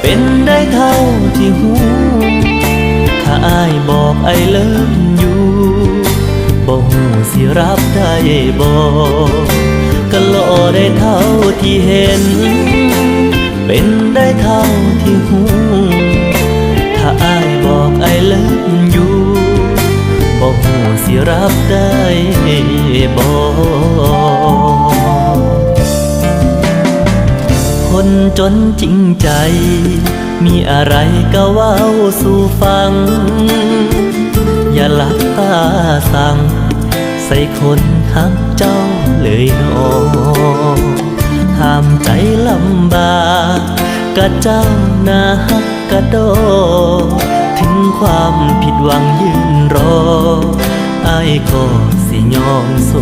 เป็นได้เท่าที่หูถ้าอายบอกไอเลิฟอยู่บ่หูสิรับได้บ่ก็รอได้เท่าที่เห็น เป็นได้เท่าที่หูถ้าอายบอกไอเลิฟอยู่บอกหูสิรับได้บอก คนจนจริงใจ มีอะไรก็เว้าสู่ฟัง อย่าหลับตาสั่ง ใส่คนหักเจ้าเลยนอห้ามใจลำบากกะเจ้านาฮักกะโด ถึงความผิดหวังยืนรอ ไอายก็สิยอมโซ